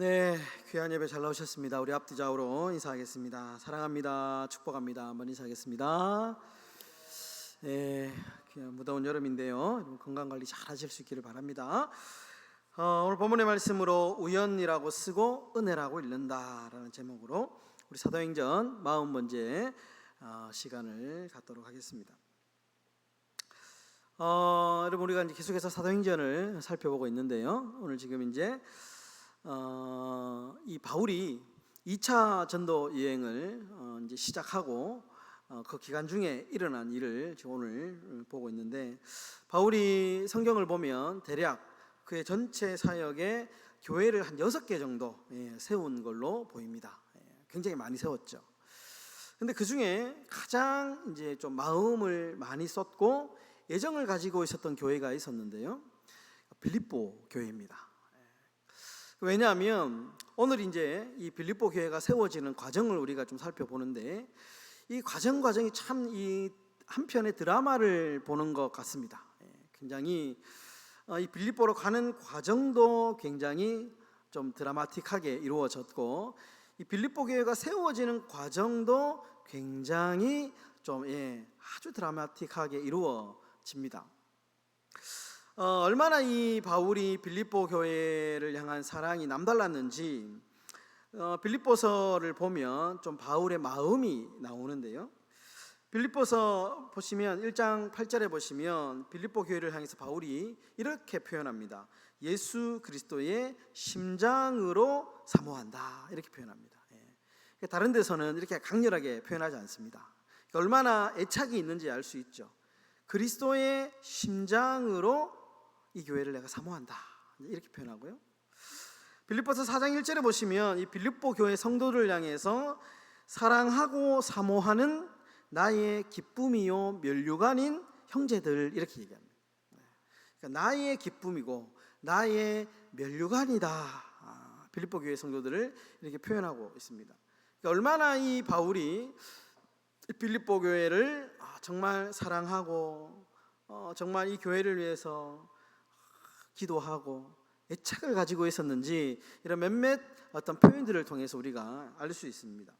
네, 귀한 예배 잘 나오셨습니다. 우리 앞뒤 좌우로 인사하겠습니다. 사랑합니다. 축복합니다. 한번 인사하겠습니다. 네, 그냥 무더운 여름인데요. 건강 관리 잘 하실 수 있기를 바랍니다. 어, 오늘 본문의 말씀으로 우연이라고 쓰고 은혜라고 읽는다라는 제목으로 우리 사도행전 마흔 번째 어, 시간을 갖도록 하겠습니다. 어, 여러분 우리가 이제 계속해서 사도행전을 살펴보고 있는데요. 오늘 지금 이제 어, 이 바울이 2차 전도 여행을 어, 이제 시작하고 어, 그 기간 중에 일어난 일을 오늘 보고 있는데 바울이 성경을 보면 대략 그의 전체 사역에 교회를 한 여섯 개 정도 예, 세운 걸로 보입니다. 예, 굉장히 많이 세웠죠. 근데 그 중에 가장 이제 좀 마음을 많이 썼고 애정을 가지고 있었던 교회가 있었는데요. 빌립보 교회입니다. 왜냐하면 오늘 이제 이 빌립보 교회가 세워지는 과정을 우리가 좀 살펴보는데 이 과정 과정이 참 이 한편의 드라마를 보는 것 같습니다. 예, 굉장히 어, 이 빌립보로 가는 과정도 굉장히 좀 드라마틱하게 이루어졌고 이 빌립보 교회가 세워지는 과정도 굉장히 좀 예, 아주 드라마틱하게 이루어집니다. 어, 얼마나 이 바울이 빌립보 교회를 향한 사랑이 남달랐는지 어, 빌립보서를 보면 좀 바울의 마음이 나오는데요. 빌립보서 보시면 1장 8절에 보시면 빌립보 교회를 향해서 바울이 이렇게 표현합니다. 예수 그리스도의 심장으로 사모한다 이렇게 표현합니다. 예. 다른 데서는 이렇게 강렬하게 표현하지 않습니다. 얼마나 애착이 있는지 알 수 있죠. 그리스도의 심장으로 이 교회를 내가 사모한다. 이렇게 표현하고요. 빌립보서 4장 1절에 보시면 이 빌립보 교회 성도를 향해서 사랑하고 사모하는 나의 기쁨이요 멸류관인 형제들 이렇게 얘기합니다. 그러니까 나의 기쁨이고 나의 멸류관이다. 아, 빌립보 교회 성도들을 이렇게 표현하고 있습니다. 그러니까 얼마나 이 바울이 빌립보 교회를 아, 정말 사랑하고 어, 정말 이 교회를 위해서 기도하고 애착을 가지고 있었는지 이런 몇몇 어떤 표현들을 통해서 우리가 알 수 있습니다.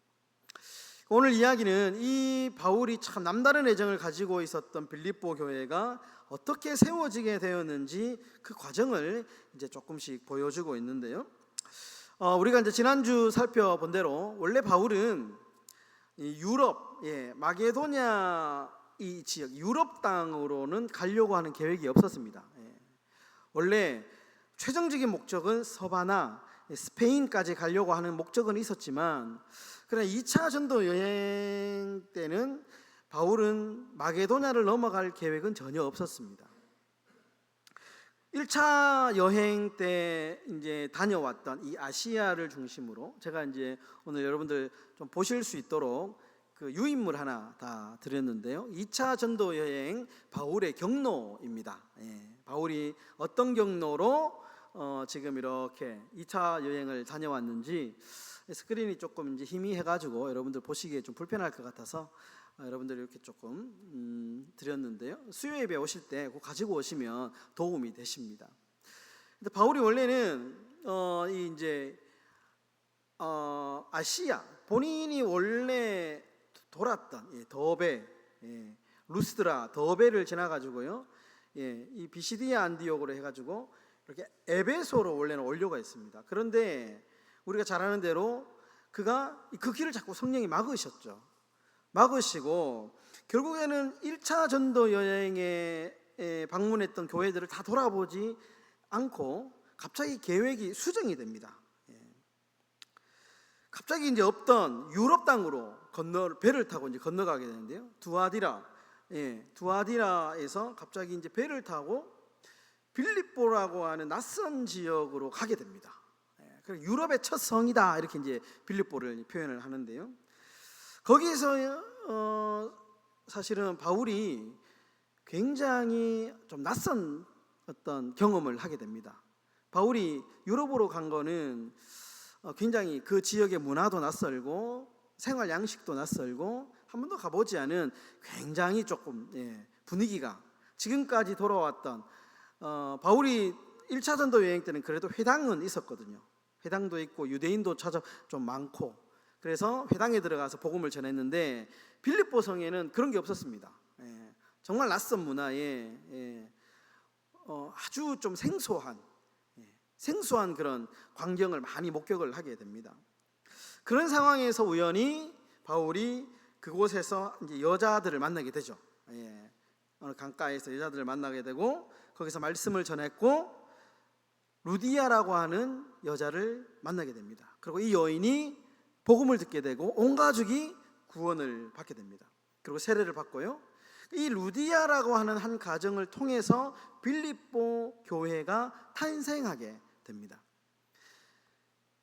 오늘 이야기는 이 바울이 참 남다른 애정을 가지고 있었던 빌립보 교회가 어떻게 세워지게 되었는지 그 과정을 이제 조금씩 보여주고 있는데요. 어, 우리가 이제 지난주 살펴본 대로 원래 바울은 유럽, 예, 마게도냐 이 지역 유럽 땅으로는 가려고 하는 계획이 없었습니다. 예. 원래 최종적인 목적은 서바나 스페인까지 가려고 하는 목적은 있었지만 그러나 2차 전도 여행 때는 바울은 마게도냐를 넘어갈 계획은 전혀 없었습니다. 1차 여행 때 이제 다녀왔던 이 아시아를 중심으로 제가 이제 오늘 여러분들 좀 보실 수 있도록 그 유인물 하나 다 드렸는데요. 2차 전도 여행 바울의 경로입니다. 예, 바울이 어떤 경로로 어, 지금 이렇게 2차 여행을 다녀왔는지 스크린이 조금 이제 희미해가지고 여러분들 보시기에 좀 불편할 것 같아서 어, 여러분들 이렇게 조금 음, 드렸는데요. 수요 예배 오실 때 그거 가지고 오시면 도움이 되십니다. 근데 바울이 원래는 어, 이 이제 어, 아시아 본인이 원래 돌았던 예, 더베 예, 루스드라 더베를 지나가지고요. 예, 이 비시디아 안디옥으로 해가지고 이렇게 에베소로 원래는 원료가 있습니다. 그런데 우리가 잘 아는 대로 그가 그 길을 자꾸 성령이 막으셨죠. 막으시고 결국에는 1차 전도 여행에 방문했던 교회들을 다 돌아보지 않고 갑자기 계획이 수정이 됩니다. 예. 갑자기 이제 없던 유럽 땅으로 건너 배를 타고 이제 건너가게 되는데요. 두아디라, 예, 두아디라에서 갑자기 이제 배를 타고 빌립보라고 하는 낯선 지역으로 가게 됩니다. 예, 유럽의 첫 성이다 이렇게 이제 빌립보를 표현을 하는데요. 거기서 어, 사실은 바울이 굉장히 좀 낯선 어떤 경험을 하게 됩니다. 바울이 유럽으로 간 거는 어, 굉장히 그 지역의 문화도 낯설고 생활 양식도 낯설고 한 번도 가보지 않은 굉장히 조금 예, 분위기가 지금까지 돌아왔던 어, 바울이 1차 전도 여행 때는 그래도 회당은 있었거든요. 회당도 있고 유대인도 찾아 좀 많고 그래서 회당에 들어가서 복음을 전했는데 빌립보 성에는 그런 게 없었습니다. 예, 정말 낯선 문화에 예, 어, 아주 좀 생소한 예, 생소한 그런 광경을 많이 목격을 하게 됩니다. 그런 상황에서 우연히 바울이 그곳에서 이제 여자들을 만나게 되죠. 예, 어느 강가에서 여자들을 만나게 되고 거기서 말씀을 전했고 루디아라고 하는 여자를 만나게 됩니다. 그리고 이 여인이 복음을 듣게 되고 온 가족이 구원을 받게 됩니다. 그리고 세례를 받고요. 이 루디아라고 하는 한 가정을 통해서 빌립보 교회가 탄생하게 됩니다.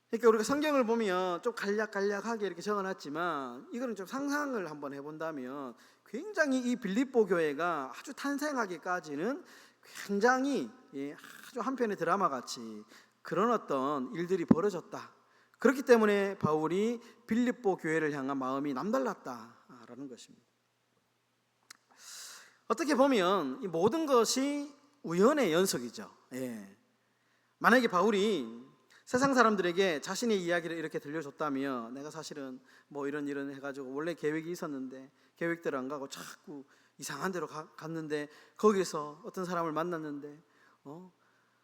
그러니까 우리가 성경을 보면 좀 간략간략하게 이렇게 적어놨지만 이거는 좀 상상을 한번 해본다면 굉장히 이 빌립보 교회가 아주 탄생하기까지는 굉장히 예, 아주 한편의 드라마 같이 그런 어떤 일들이 벌어졌다. 그렇기 때문에 바울이 빌립보 교회를 향한 마음이 남달랐다라는 것입니다. 어떻게 보면 이 모든 것이 우연의 연속이죠. 예. 만약에 바울이 세상 사람들에게 자신의 이야기를 이렇게 들려줬다면 내가 사실은 뭐 이런 이런 해가지고 원래 계획이 있었는데 계획대로 안 가고 자꾸 이상한 데로 가- 갔는데 거기서 어떤 사람을 만났는데 어?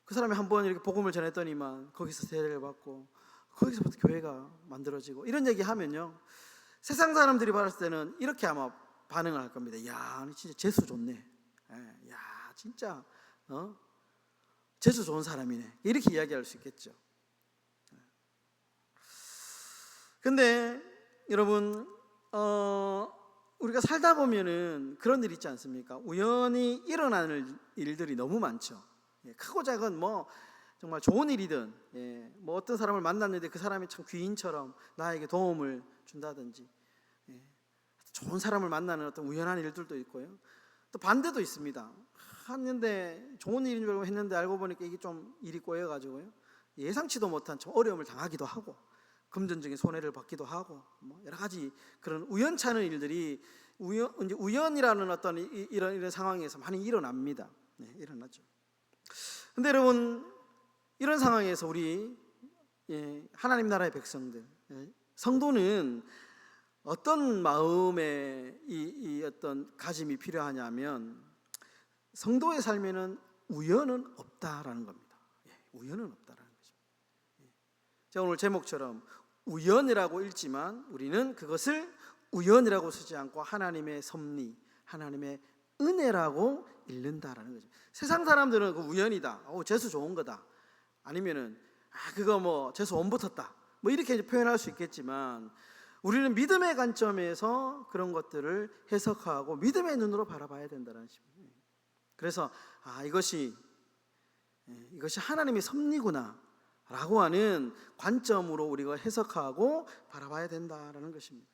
그 사람이 한 번 이렇게 복음을 전했더니만 거기서 세례를 받고 거기서부터 교회가 만들어지고 이런 얘기 하면요 세상 사람들이 봤을 때는 이렇게 아마 반응을 할 겁니다. 야, 너 진짜 재수 좋네. 예, 야, 진짜 어? 재수 좋은 사람이네. 이렇게 이야기할 수 있겠죠. 근데 여러분 어, 우리가 살다 보면은 그런 일 있지 않습니까? 우연히 일어나는 일들이 너무 많죠. 예, 크고 작은 뭐 정말 좋은 일이든 예, 뭐 어떤 사람을 만났는데 그 사람이 참 귀인처럼 나에게 도움을 준다든지 예, 좋은 사람을 만나는 어떤 우연한 일들도 있고요. 또 반대도 있습니다. 했는데 좋은 일인 줄 알고 했는데 알고 보니까 이게 좀 일이 꼬여가지고요. 예상치도 못한 좀 어려움을 당하기도 하고 금전적인 손해를 받기도 하고 뭐 여러 가지 그런 우연찮은 일들이 우연 이제 우연이라는 어떤 이- 이- 이런 이런 상황에서 많이 일어납니다. 네, 일어나죠. 근데 여러분 이런 상황에서 우리 예, 하나님 나라의 백성들 예, 성도는 어떤 마음의 이, 이 어떤 가짐이 필요하냐면 성도의 삶에는 우연은 없다라는 겁니다. 예, 우연은 없다라는 거죠. 예. 제가 오늘 제목처럼 우연이라고 읽지만 우리는 그것을 우연이라고 쓰지 않고 하나님의 섭리, 하나님의 은혜라고 읽는다라는 거죠. 세상 사람들은 그 우연이다. 오, 재수 좋은 거다. 아니면은 아 그거 뭐 재수 온 붙었다. 뭐 이렇게 표현할 수 있겠지만 우리는 믿음의 관점에서 그런 것들을 해석하고 믿음의 눈으로 바라봐야 된다는 것입니다. 그래서 아 이것이 예, 이것이 하나님의 섭리구나 라고 하는 관점으로 우리가 해석하고 바라봐야 된다라는 것입니다.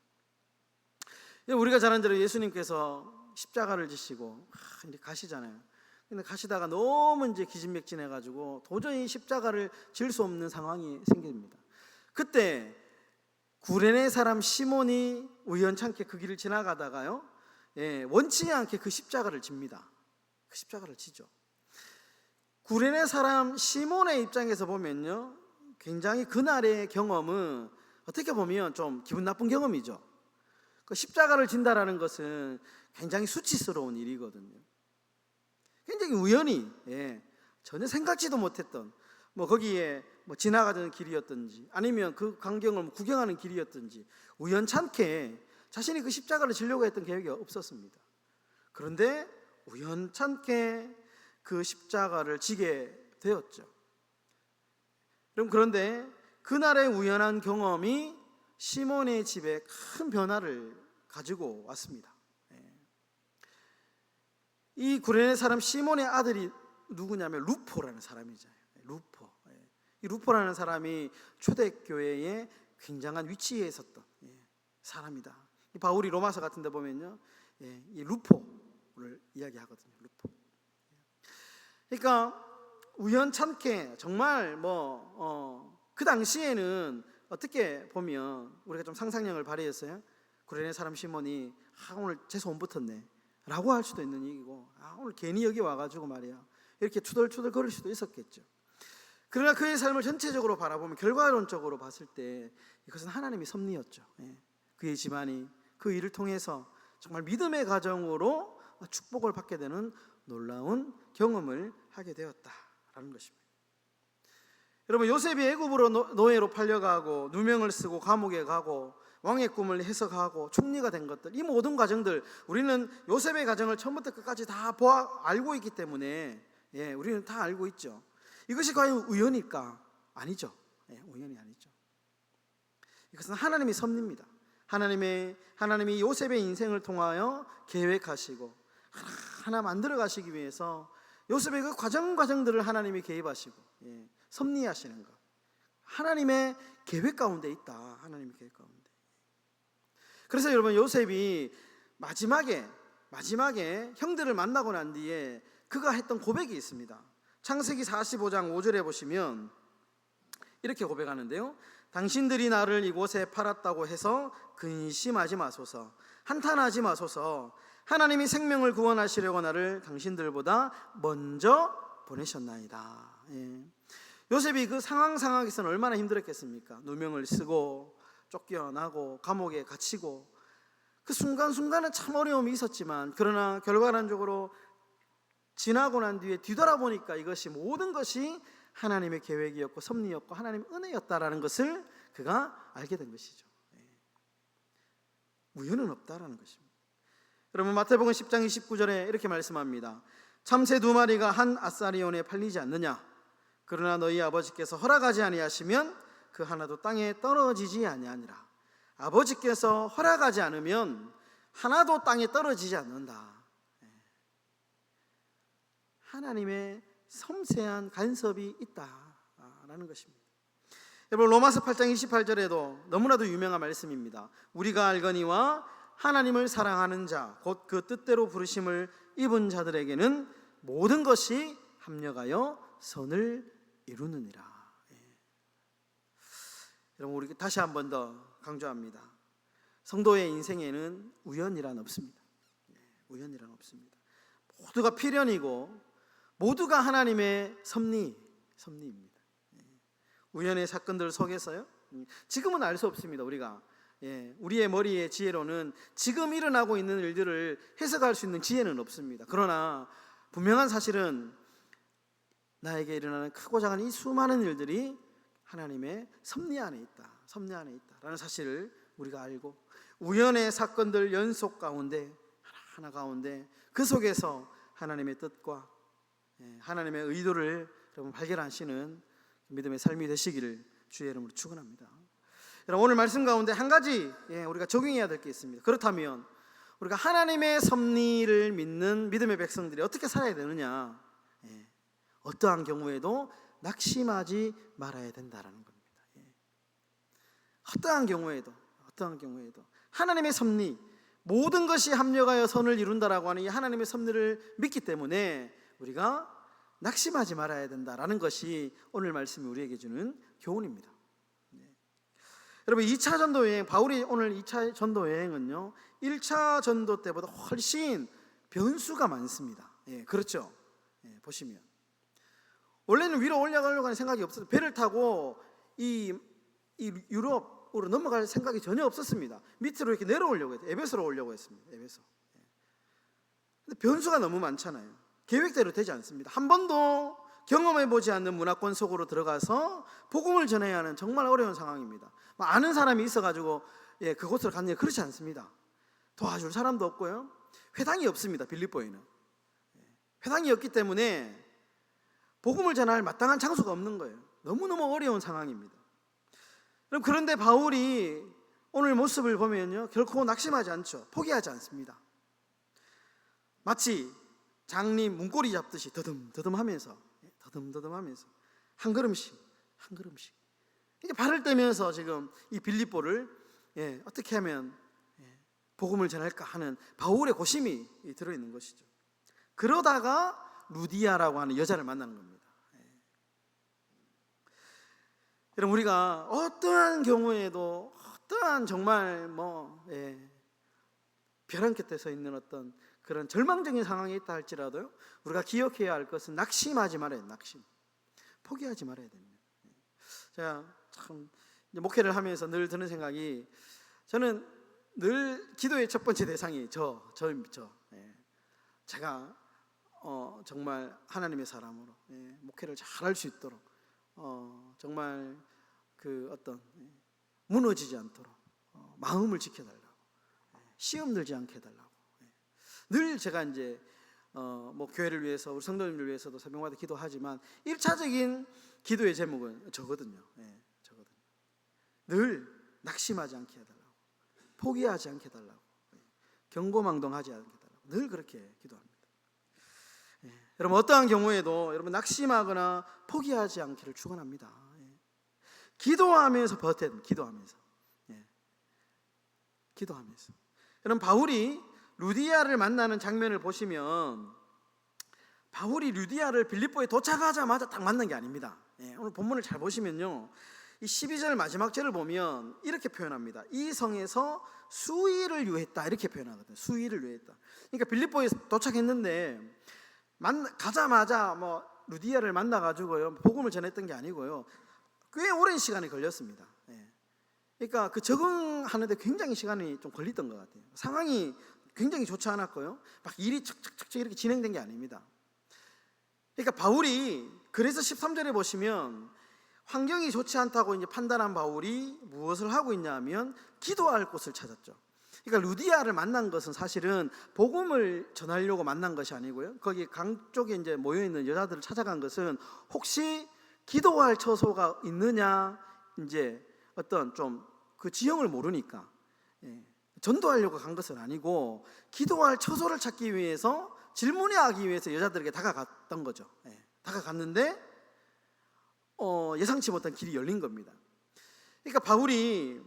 예, 우리가 잘 아는 대로 예수님께서 십자가를 지시고 아, 이제 가시잖아요. 근데 가시다가 너무 이제 기진맥진해 가지고 도저히 십자가를 질 수 없는 상황이 생깁니다. 그때 구레네 사람 시몬이 우연찮게 그 길을 지나가다가요, 예, 원치 않게 그 십자가를 집니다. 그 십자가를 지죠. 구레네 사람 시몬의 입장에서 보면요, 굉장히 그날의 경험은 어떻게 보면 좀 기분 나쁜 경험이죠. 그 십자가를 진다라는 것은 굉장히 수치스러운 일이거든요. 굉장히 우연히 예, 전혀 생각지도 못했던 뭐 거기에 뭐 지나가던 길이었든지 아니면 그 광경을 뭐 구경하는 길이었든지 우연찮게 자신이 그 십자가를 지려고 했던 계획이 없었습니다. 그런데 우연찮게 그 십자가를 지게 되었죠. 그럼 그런데 그날의 우연한 경험이 시몬의 집에 큰 변화를 가지고 왔습니다. 예. 이 구레네 사람 시몬의 아들이 누구냐면 루포라는 사람이잖아요. 루포. 예. 이 루포라는 사람이 초대교회에 굉장한 위치에 있었던 예, 사람이다. 이 바울이 로마서 같은 데 보면요, 예, 이 루포를 이야기하거든요. 그러니까 우연찮게 정말 뭐그 당시에는 어떻게 보면 우리가 좀 상상력을 발휘했어요. 구레네 사람 시몬이 아 오늘 재수 온 붙었네 라고 할 수도 있는 얘기고 아 오늘 괜히 여기 와가지고 말이야 이렇게 투덜투덜 거릴 수도 있었겠죠. 그러나 그의 삶을 전체적으로 바라보면 결과론적으로 봤을 때 이것은 하나님의 섭리였죠. 예. 그의 집안이 그 일을 통해서 정말 믿음의 가정으로 축복을 받게 되는 놀라운 경험을 하게 되었다라는 것입니다. 여러분 요셉이 애굽으로 노- 노예로 팔려가고 누명을 쓰고 감옥에 가고 왕의 꿈을 해석하고 총리가 된 것들 이 모든 과정들 우리는 요셉의 과정을 처음부터 끝까지 다 보아 알고 있기 때문에 예, 우리는 다 알고 있죠. 이것이 과연 우연일까? 아니죠. 예, 우연이 아니죠. 이것은 하나님의 섭리입니다. 하나님의 하나님이 요셉의 인생을 통하여 계획하시고 하나, 만들어 가시기 위해서 요셉의 그 과정 과정들을 하나님이 개입하시고 예, 섭리하시는 것. 하나님의 계획 가운데 있다. 하나님의 계획 가운데. 그래서 여러분 요셉이 마지막에 마지막에 형들을 만나고 난 뒤에 그가 했던 고백이 있습니다. 창세기 45장 5절에 보시면 이렇게 고백하는데요. 당신들이 나를 이곳에 팔았다고 해서 근심하지 마소서. 한탄하지 마소서. 하나님이 생명을 구원하시려고 나를 당신들보다 먼저 보내셨나이다. 예. 요셉이 그 상황 상황에서는 얼마나 힘들었겠습니까? 누명을 쓰고 쫓겨나고 감옥에 갇히고 그 순간순간은 참 어려움이 있었지만 그러나 결과론적으로 지나고 난 뒤에 뒤돌아보니까 이것이 모든 것이 하나님의 계획이었고 섭리였고 하나님의 은혜였다라는 것을 그가 알게 된 것이죠. 예. 우연은 없다라는 것입니다. 여러분 마태복음 10장 29절에 이렇게 말씀합니다. 참새 두 마리가 한 아사리온에 팔리지 않느냐? 그러나 너희 아버지께서 허락하지 아니하시면 그 하나도 땅에 떨어지지 아니하니라. 아버지께서 허락하지 않으면 하나도 땅에 떨어지지 않는다. 예. 하나님의 섬세한 간섭이 있다라는 것입니다. 여러분 로마서 8장 28절에도 너무나도 유명한 말씀입니다. 우리가 알거니와 하나님을 사랑하는 자 곧 그 뜻대로 부르심을 입은 자들에게는 모든 것이 합력하여 선을 이루느니라. 예. 여러분 우리 다시 한 번 더 강조합니다. 성도의 인생에는 우연이란 없습니다. 예, 우연이란 없습니다. 모두가 필연이고 모두가 하나님의 섭리, 섭리입니다. 예. 우연의 사건들 속에서요. 음, 지금은 알 수 없습니다. 우리가 예, 우리의 머리의 지혜로는 지금 일어나고 있는 일들을 해석할 수 있는 지혜는 없습니다. 그러나 분명한 사실은 나에게 일어나는 크고 작은 이 수많은 일들이 하나님의 섭리 안에 있다. 섭리 안에 있다라는 사실을 우리가 알고 우연의 사건들 연속 가운데 하나 가운데 그 속에서 하나님의 뜻과 예, 하나님의 의도를 여러분 발견하시는 믿음의 삶이 되시기를 주의 이름으로 축원합니다. 오늘 말씀 가운데 한 가지 예, 우리가 적용해야 될 게 있습니다. 그렇다면 우리가 하나님의 섭리를 믿는 믿음의 백성들이 어떻게 살아야 되느냐? 예, 어떠한 경우에도 낙심하지 말아야 된다라는 겁니다. 예. 어떠한 경우에도 어떠한 경우에도 하나님의 섭리 모든 것이 합력하여 선을 이룬다라고 하는 이 하나님의 섭리를 믿기 때문에 우리가 낙심하지 말아야 된다라는 것이 오늘 말씀이 우리에게 주는 교훈입니다. 네. 여러분 2차 전도 여행 바울이 오늘 2차 전도 여행은요 1차 전도 때보다 훨씬 변수가 많습니다. 예, 그렇죠. 예, 보시면 원래는 위로 올라가려고 하는 생각이 없어요. 배를 타고 이, 이 유럽으로 넘어갈 생각이 전혀 없었습니다. 밑으로 이렇게 내려오려고 했어요. 에베소로 오려고 했습니다. 에베소. 예. 근데 변수가 너무 많잖아요. 계획대로 되지 않습니다. 한 번도 경험해 보지 않는 문화권 속으로 들어가서 복음을 전해야 하는 정말 어려운 상황입니다. 뭐 아는 사람이 있어가지고 예, 그곳으로 갔는데 그렇지 않습니다. 도와줄 사람도 없고요. 회당이 없습니다. 빌립보에는 예, 회당이 없기 때문에 복음을 전할 마땅한 장소가 없는 거예요. 너무너무 어려운 상황입니다. 그럼 그런데 바울이 오늘 모습을 보면요. 결코 낙심하지 않죠. 포기하지 않습니다. 마치 장님 문고리 잡듯이 더듬 더듬 하면서 더듬 더듬 하면서 한 걸음씩 한 걸음씩 이게 발을 떼면서 지금 이 빌립보를 예, 어떻게 하면 예, 복음을 전할까 하는 바울의 고심이 들어 있는 것이죠. 그러다가 루디아라고 하는 여자를 만나는 겁니다. 예. 여러분 우리가 어떠한 경우에도 어떠한 정말 뭐 예, 벼랑 끝에 서 있는 어떤 그런 절망적인 상황에 있다 할지라도요 우리가 기억해야 할 것은 낙심하지 말아요 낙심 포기하지 말아야 됩니다. 예. 제가 참 목회를 하면서 늘 드는 생각이 저는 늘 기도의 첫 번째 대상이 저, 저, 저. 예. 제가 어, 정말 하나님의 사람으로 예, 목회를 잘 할 수 있도록 어, 정말 그 어떤 예, 무너지지 않도록 어, 마음을 지켜달라고 예, 시험 들지 않게 해달라고 예. 늘 제가 이제 어, 뭐 교회를 위해서 우리 성도님들 위해서도 새벽마다 기도하지만 1차적인 기도의 제목은 저거든요. 예. 늘 낙심하지 않게 해달라고 포기하지 않게 해달라고 예, 경고망동하지 않게 해달라고 늘 그렇게 기도합니다. 예, 여러분 어떠한 경우에도 여러분 낙심하거나 포기하지 않기를 축원합니다. 예. 기도하면서 버텨, 기도하면서, 예. 기도하면서. 여러분 바울이 루디아를 만나는 장면을 보시면 바울이 루디아를 빌립보에 도착하자마자 딱 만난 게 아닙니다. 예, 오늘 본문을 잘 보시면요. 이 12절 마지막 절을 보면 이렇게 표현합니다. 이 성에서 수의를 유했다 이렇게 표현하거든요. 수의를 유했다. 그러니까 빌립보에 도착했는데 만 가자마자 뭐 루디아를 만나 가지고요 복음을 전했던 게 아니고요 꽤 오랜 시간이 걸렸습니다. 예. 그러니까 그 적응하는데 굉장히 시간이 좀 걸렸던 것 같아요. 상황이 굉장히 좋지 않았고요. 막 일이 척척척 이렇게 진행된 게 아닙니다. 그러니까 바울이 그래서 13절에 보시면 환경이 좋지 않다고 이제 판단한 바울이 무엇을 하고 있냐면 기도할 곳을 찾았죠. 그러니까 루디아를 만난 것은 사실은 복음을 전하려고 만난 것이 아니고요. 거기 강 쪽에 이제 모여 있는 여자들을 찾아간 것은 혹시 기도할 처소가 있느냐 이제 어떤 좀 그 지형을 모르니까 예, 전도하려고 간 것은 아니고 기도할 처소를 찾기 위해서 질문하기 위해서 여자들에게 다가갔던 거죠. 예, 다가갔는데 어, 예상치 못한 길이 열린 겁니다. 그러니까 바울이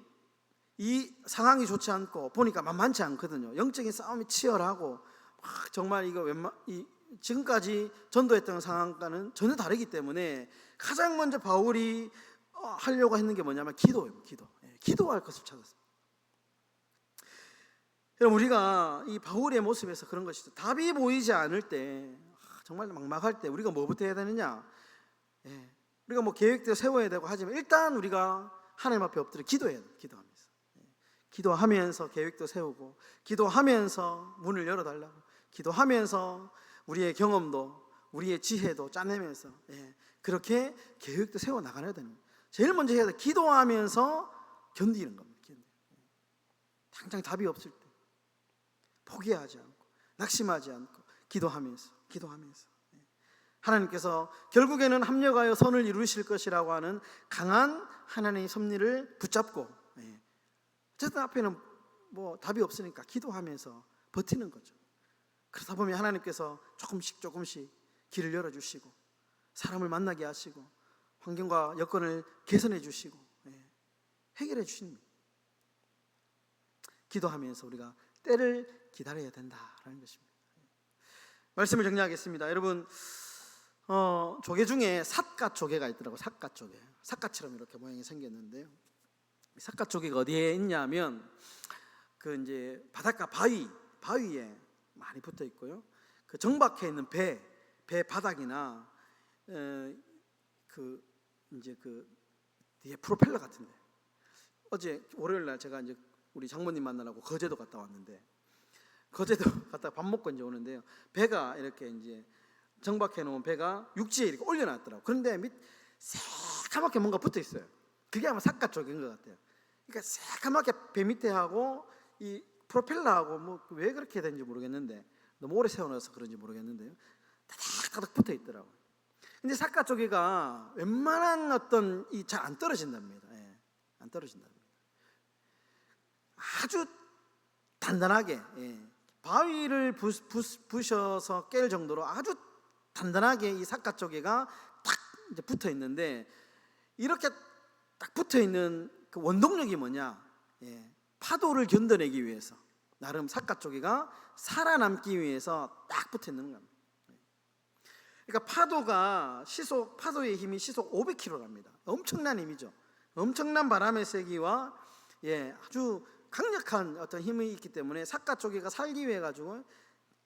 이 상황이 좋지 않고 보니까 만만치 않거든요. 영적인 싸움이 치열하고 막 정말 이거 웬만 이 지금까지 전도했던 상황과는 전혀 다르기 때문에 가장 먼저 바울이 어, 하려고 했는 게 뭐냐면 기도예요. 기도. 예, 기도할 것을 찾았어요. 여러분 우리가 이 바울의 모습에서 그런 것이죠. 답이 보이지 않을 때 아, 정말 막막할 때 우리가 뭐부터 해야 되느냐? 예, 우리가 뭐 계획도 세워야 되고 하지만 일단 우리가 하나님 앞에 엎드려 기도해야 돼. 기도하면서. 예, 기도하면서 계획도 세우고 기도하면서 문을 열어 달라고 기도하면서 우리의 경험도 우리의 지혜도 짜내면서 예, 그렇게 계획도 세워 나가야 되는. 제일 먼저 해야 돼. 기도하면서 견디는 겁니다. 견디. 당장 답이 없을 때 포기하지 않고 낙심하지 않고 기도하면서 기도하면서 예. 하나님께서 결국에는 합력하여 선을 이루실 것이라고 하는 강한 하나님의 섭리를 붙잡고 예. 어쨌든 앞에는 뭐 답이 없으니까 기도하면서 버티는 거죠. 그러다 보면 하나님께서 조금씩 조금씩 길을 열어주시고 사람을 만나게 하시고 환경과 여건을 개선해 주시고 예. 해결해 주십니다. 기도하면서 우리가 때를 기다려야 된다라는 것입니다. 말씀을 정리하겠습니다. 여러분 어, 조개 중에 삿갓 조개가 있더라고 삿갓 조개. 삿갓처럼 이렇게 모양이 생겼는데요. 삿갓 조개가 어디에 있냐면 그 이제 바닷가 바위 바위에 많이 붙어 있고요. 그 정박해 있는 배, 배 바닥이나 에, 그 이제 그 뒤에 프로펠러 같은데 어제 월요일 날 제가 이제 우리 장모님 만나려고 거제도 갔다 왔는데 거제도 갔다 밥 먹고 이제 오는데요. 배가 이렇게 이제 정박해 놓은 배가 육지에 이렇게 올려놨더라고. 그런데 밑 새카맣게 뭔가 붙어 있어요. 그게 아마 삿갓 쪽인 것 같아요. 그러니까 새카맣게 배 밑에 하고 이 프로펠러하고 뭐 왜 그렇게 된지 모르겠는데 너무 오래 세워놔서 그런지 모르겠는데요. 다닥다닥 붙어 있더라고. 요 근데 삿갓 조개가 웬만한 어떤 이 잘 안 떨어진답니다. 예, 안 떨어진답니다. 아주 단단하게 예, 바위를 부, 부, 부셔서 깰 정도로 아주 단단하게 이 삿갓 조개가 딱 이제 붙어 있는데 이렇게 딱 붙어 있는 그 원동력이 뭐냐? 예, 파도를 견뎌내기 위해서 나름 삿갓 조개가 살아남기 위해서 딱 붙어 있는 겁니다. 그러니까 파도가 시속 파도의 힘이 시속 500km랍니다. 엄청난 힘이죠. 엄청난 바람의 세기와 예, 아주 강력한 어떤 힘이 있기 때문에 삿갓 조개가 살기 위해 가지고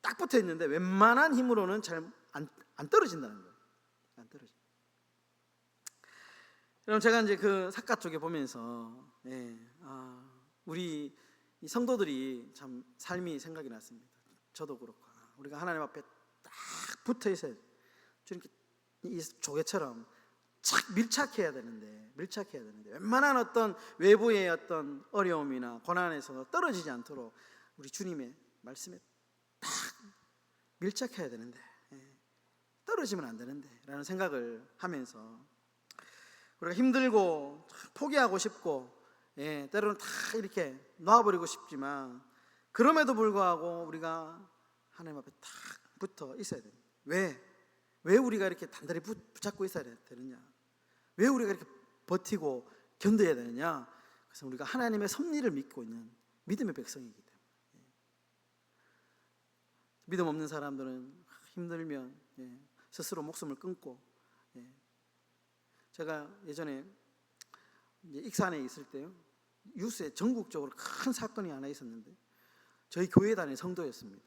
딱 붙어 있는데 웬만한 힘으로는 잘 안 안 떨어진다는 거예요. 안 떨어져. 여러분 제가 이제 그 사과 쪽에 보면서 예, 아, 우리 이 성도들이 참 삶이 생각이 났습니다. 저도 그렇고 아, 우리가 하나님 앞에 딱 붙어 있어야 돼. 이렇게 이 조개처럼 착 밀착해야 되는데 밀착해야 되는데 웬만한 어떤 외부의 어떤 어려움이나 고난에서 떨어지지 않도록 우리 주님의 말씀에 딱 밀착해야 되는데 예, 떨어지면 안 되는데 라는 생각을 하면서 우리가 힘들고 포기하고 싶고 예, 때로는 다 이렇게 놔버리고 싶지만 그럼에도 불구하고 우리가 하나님 앞에 딱 붙어 있어야 됩니다. 왜? 왜 우리가 이렇게 단단히 붙- 붙잡고 있어야 되느냐? 왜 우리가 이렇게 버티고 견뎌야 되느냐? 그래서 우리가 하나님의 섭리를 믿고 있는 믿음의 백성이기 때문에 예. 믿음 없는 사람들은 힘들면 예, 스스로 목숨을 끊고 예. 제가 예전에 익산에 있을 때요 유스에 전국적으로 큰 사건이 하나 있었는데 저희 교회 다니는 성도였습니다.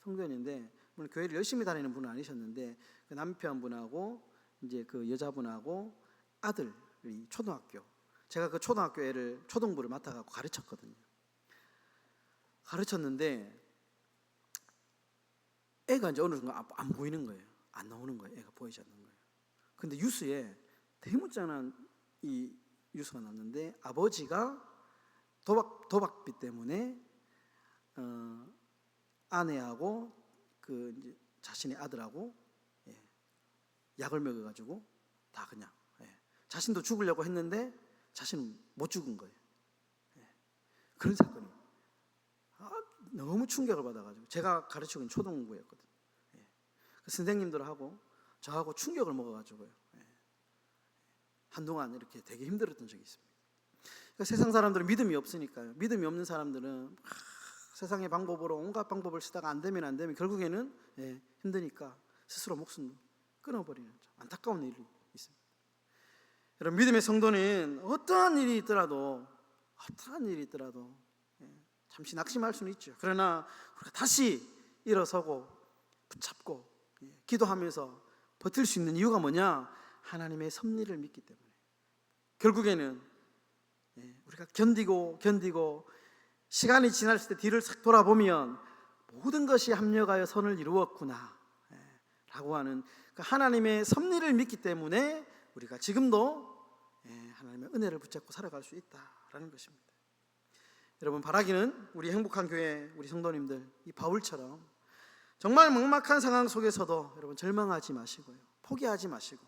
성도였는데 물론 교회를 열심히 다니는 분은 아니셨는데 그 남편분하고 이제 그 여자분하고 아들이 초등학교 제가 그 초등학교 애를 초등부를 맡아갖고 가르쳤거든요. 가르쳤는데 애가 이제 어느 순간 안- 안 보이는 거예요. 안 나오는 거예요. 애가 보이지 않는 거예요. 근데 뉴스에 대문자는 이 뉴스가 났는데 아버지가 도박 도박비 때문에 어, 아내하고 그 이제 자신의 아들하고 예, 약을 먹여가지고 다 그냥 예, 자신도 죽으려고 했는데 자신은 못 죽은 거예요. 예, 그런 사건이 아, 너무 충격을 받아가지고 제가 가르치고 있는 초등부였거든요. 예, 그 선생님들하고 저하고 충격을 먹어가지고요. 예, 한동안 이렇게 되게 힘들었던 적이 있습니다. 그러니까 세상 사람들은 믿음이 없으니까요. 믿음이 없는 사람들은 아, 세상의 방법으로 온갖 방법을 쓰다가 안 되면 안 되면 결국에는 예, 힘드니까 스스로 목숨 끊어버리는 참 안타까운 일이 있습니다. 여러분 믿음의 성도는 어떠한 일이 있더라도 어떠한 일이 있더라도 예, 잠시 낙심할 수는 있죠. 그러나 우리가 다시 일어서고 붙잡고 예, 기도하면서 버틸 수 있는 이유가 뭐냐? 하나님의 섭리를 믿기 때문에 결국에는 예, 우리가 견디고 견디고 시간이 지났을 때 뒤를 싹 돌아보면 모든 것이 합력하여 선을 이루었구나 예, 라고 하는 그 하나님의 섭리를 믿기 때문에 우리가 지금도 예, 하나님의 은혜를 붙잡고 살아갈 수 있다라는 것입니다. 여러분 바라기는 우리 행복한 교회 우리 성도님들 이 바울처럼 정말 막막한 상황 속에서도 여러분 절망하지 마시고요 포기하지 마시고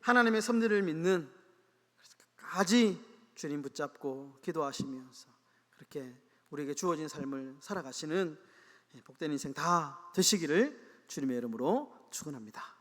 하나님의 섭리를 믿는 끝까지 주님 붙잡고 기도하시면서 그렇게 우리에게 주어진 삶을 살아가시는 복된 인생 다 되시기를 주님의 이름으로 축원합니다.